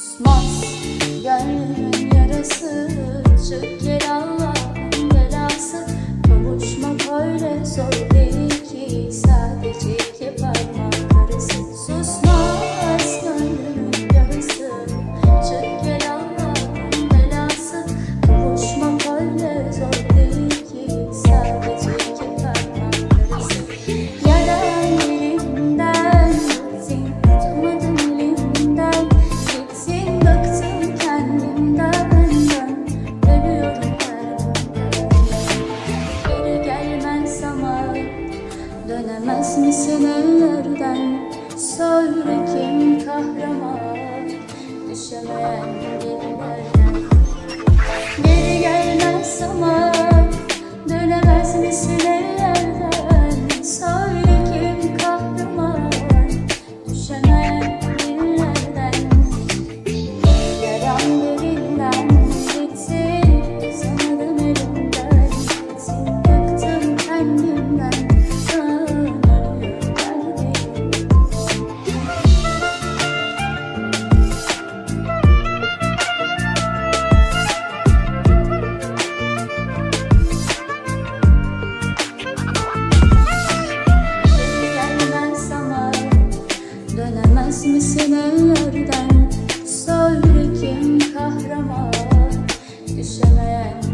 Susmaz gönlümün yarası. Dönemez misin ellerden? Söyle kim kahraman. Düşemeyen Ömürden söyle kim kahraman. Düşemeyen